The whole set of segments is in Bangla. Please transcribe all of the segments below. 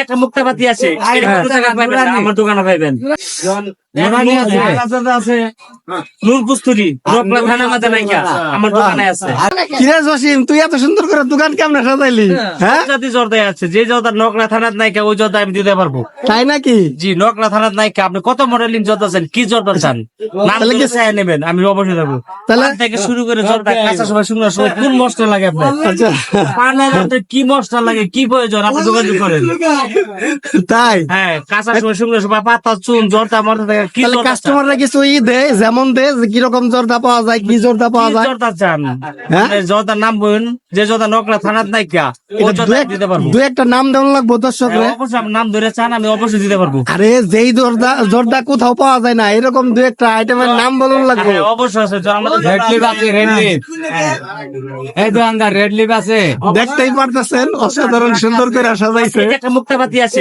একটা মুক্তাবাতি আছে। আমার দোকানে পাইবেন। নোরানি আছে। আছে। নূর কুস্তুরি রোকলা থানা মাঝে নাইকা। আমার দোকানে আছে। কিরে জসিম তুই এত সুন্দর করে দোকান কেমনে সাজাইলি? হ্যাঁ জাতি জর্দায় আছে। যে জর্দা নকলা থানার নাইকা ওই জর্দা আমি দিতে পারব। তাই নাকি? জি নকলা থানার নাইকা আপনি কত মডেলিং জর্দা চান কি জর্দা চান? নাম তাহলে কি- কি চাই নেবেন আমি অবশ্যই দেবো। তাহলে- থেকে শুরু করে জর্দা কাঁচা সময় শুকনো সময় কোন মশলা লাগে আপনার? আচ্ছা। পানের আপনার কি মশলা লাগে কি প্রয়োজন? আপনি যোগাযোগ করেন। তাই? হ্যাঁ কাঁচা সময় শুকনো সময় পাতা চুন জর্দা মর্দা তাহলে কাস্টমাররা কিছু ই দে যেমন দে কীরকম জর্দা পাওয়া যায় কি জর্দা পাওয়া যায়? জর্দা চান? হ্যাঁ? জর্দার নাম বলুন যে জর্দা নকলা থানার এটা দু দিতে পারব। দু একটা নাম দেওয়ান লাগবো দর্শক নাম ধরে চান আমি অবশ্যই দিতে পারব। আরে যেই জর্দা জর্দা কোথাও পাওয়া যায় না এরকম দু একটা আইটেমের নাম বলুন লাগবে। হ্যাঁ, অবশ্যই আছে আমাদের রেড লিপ আছে রেড লিপ এই দোকানদার রেড লিপ আছে। দেখতেই পারতেছেন অসাধারণ সুন্দর করে সাজাইছে। একটা মুক্তাবাতি আছে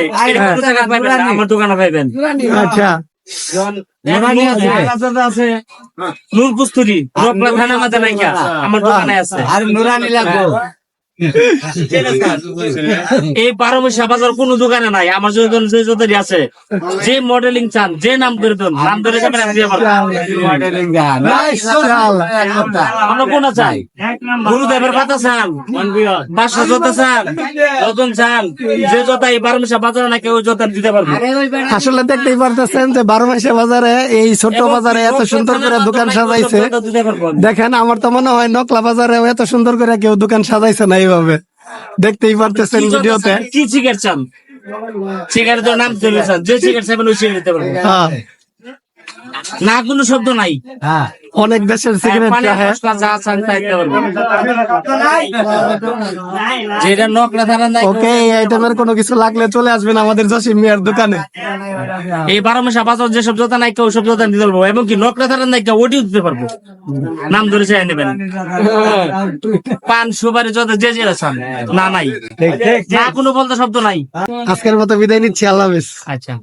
আমার দোকানে পাইবেন। আচ্ছা। নূর মাঝে নাইকা আমার দোকানে আছে। আর নুরানি লাগবো। এই বাজার কোন দোকানে নাই আমার যে আছে যে মডেলিং চান যে নাম করে দেন নাম ধরে যাবেন আমি কোন চাই? গুরুদেবের পাতা চান? বাসা জোতা চান রতন চান যে জোতা এই বারো মাসে বাজারে না কেউ জোতা দিতে পারব। আসলে দেখতেই পারতেছেন যে বারো মাসে বাজারে এই ছোট্ট বাজারে এত সুন্দর করে দোকান সাজাইছে। দেখেন আমার তো মনে হয় নকলা বাজারে এত সুন্দর করে কেউ দোকান সাজাইছে না এইভাবে। দেখতেই পারতেছেন ভিডিওতে। কি সিগারেট চান সিগারেটের নাম চলে যে সিগারেট চাইবেন ওই সিগারেট দিতে পারব হ্যাঁ, না কোনো শব্দ নাই। হ্যাঁ অনেক দেশের সিগারেট পানি চাহে মশলা যা চান তাই দিতে পারব যেটা নকলা থানা নাই। ওকে এই আইটেমের কোনো কিছু লাগলে চলে আসবেন আমাদের জসিম মিয়ার দোকানে। এই বারো মাসে বাজার যেসব জোতা নাইকা ওইসব জোতা দিতে পারব। এবং কি নকলা থানার নাইকা ওটিও দিতে পারব। নাম ধরে চাই নেবেন। পান সুপারি জোতা যে যে চান না নাই। না কোনো বলতে শব্দ নাই। আজকের মতো বিদায় নিচ্ছি আল্লাহ হাফিজ। আচ্ছা।